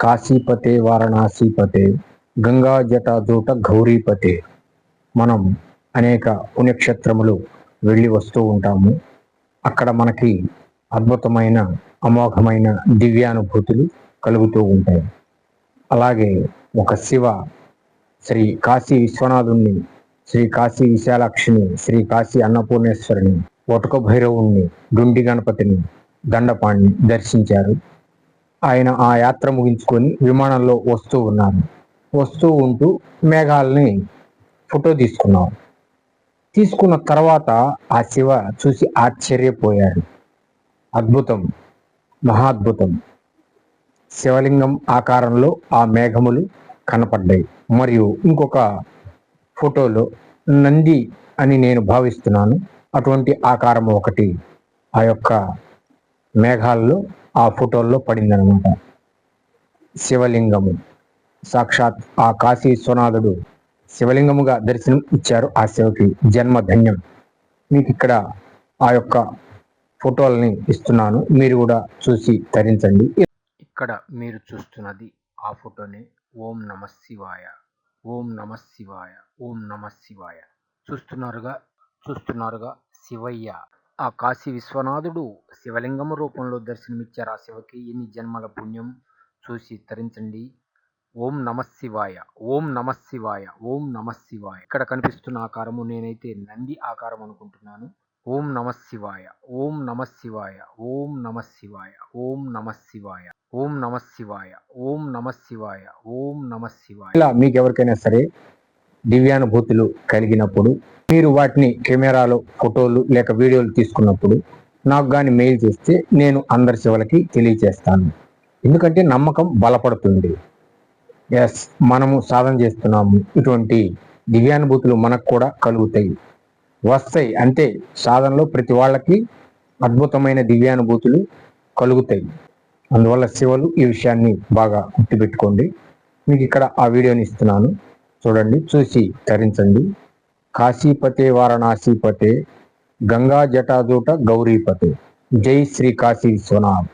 కాశీపతే వారణాసిపతే గంగా జటాజూట గౌరీపతే. మనం అనేక పుణ్యక్షేత్రములు వెళ్ళి వస్తూ ఉంటాము. అక్కడ మనకి అద్భుతమైన అమోఘమైన దివ్యానుభూతులు కలుగుతూ ఉంటాయి. అలాగే ఒక శివ శ్రీ కాశీ విశ్వనాథుణ్ణి శ్రీ కాశీ విశాలాక్షిని శ్రీ కాశీ అన్నపూర్ణేశ్వరిని ఒటక భైరవుణ్ణి డుండి గణపతిని దండపాణ్ణి దర్శించారు. ఆయన ఆ యాత్ర ముగించుకొని విమానంలో వస్తూ ఉన్నారు వస్తూ ఉంటూ మేఘాలని ఫోటో తీసుకున్నారు తీసుకున్న తర్వాత ఆ శివ చూసి ఆశ్చర్యపోయాడు. అద్భుతం. మహాద్భుతం. శివలింగం ఆకారంలో ఆ మేఘములు కనపడ్డాయి. మరియు ఇంకొక ఫోటోలో నంది అని నేను భావిస్తున్నాను. అటువంటి ఆకారం ఒకటి ఆ యొక్క మేఘాల్లో ఆ ఫోటోల్లో పడిందనమాట శివలింగము. సాక్షాత్ ఆ కాశీ విశ్వనాథుడు శివలింగముగా దర్శనం ఇచ్చారు ఆ శివకి. జన్మ ధన్యం. మీకు ఇక్కడ ఆ యొక్క ఫోటోలని ఇస్తున్నాను. మీరు కూడా చూసి తరించండి. ఇక్కడ మీరు చూస్తున్నది ఆ ఫోటోని ఓం నమ శివాయ. ఓం నమ శివాయ. ఓం నమ శివాయ. చూస్తున్నారుగా? చూస్తున్నారుగా శివయ్య. ఆ కాశీ విశ్వనాథుడు శివలింగము రూపంలో దర్శనమిచ్చారు ఆ శివకి ఎన్ని జన్మల పుణ్యం చూసి తరించండి ఓం నమశివాయ ఓం నమశివాయ ఓం నమశివాయ ఇక్కడ కనిపిస్తున్న ఆకారము నేనైతే నంది ఆకారం అనుకుంటున్నాను ఓం నమశివాయ ఓం నమశివాయ ఓం నమశివాయ ఓం నమశివాయ ఓం నమశివాయ ఓం నమశివాయ ఓం నమశివాయ ఇలా మీకు ఎవరికైనా సరే దివ్యానుభూతులు కలిగినప్పుడు మీరు వాటిని కెమెరాలో ఫోటోలు లేక వీడియోలు తీసుకున్నప్పుడు నాకు కానీ మెయిల్ చేస్తే నేను అందరి శివలకి తెలియచేస్తాను. ఎందుకంటే నమ్మకం బలపడుతుంది. ఎస్ మనము సాధన చేస్తున్నాము. ఇటువంటి దివ్యానుభూతులు మనకు కూడా కలుగుతాయి. వస్తాయి. అంతే సాధనలో ప్రతి వాళ్ళకి అద్భుతమైన దివ్యానుభూతులు కలుగుతాయి. అందువల్ల శివలు ఈ విషయాన్ని బాగా గుర్తుపెట్టుకోండి. మీకు ఇక్కడ ఆ వీడియోని ఇస్తున్నాను. చూడండి చూసి తరించండి. కాశీపతే వారణాసీపతే గంగా జటాజూట గౌరీపతే జై శ్రీ కాశీ విశ్వనాథ్